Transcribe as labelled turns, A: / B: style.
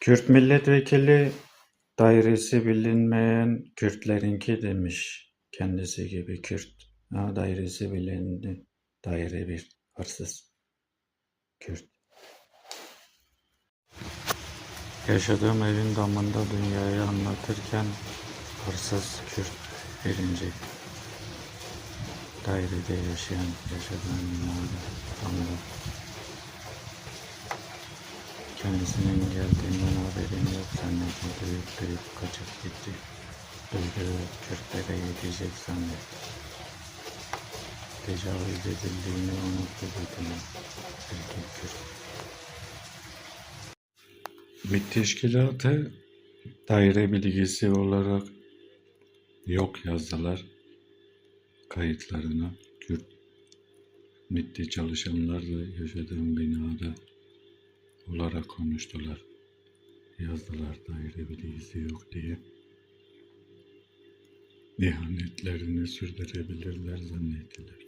A: Kürt milletvekili dairesi bilinmeyen Kürtlerinki demiş. Kendisi gibi Kürt. Ha, dairesi bilindi. Daire bir. Hırsız. Kürt. Yaşadığım evin damında dünyayı anlatırken hırsız Kürt birinci. Dairede yaşayan yaşadığım binada damda. Kendisinin geldiğinden haberim yok zannetti. Duyup duyup kaçıp gitti. Duyduğu Kürtlere yetecek zannetti. Tecavüz edildiğini unuttu bütün erkek Kürt. Bir teşkilatı daire bilgisi olarak yok yazdılar kayıtlarına. Kürt MİT'te çalışanlar da yaşadığım binada olarak konuştular. Yazdılar daire bilgisi yok diye. İhanetlerini sürdürebilirler zannettiler.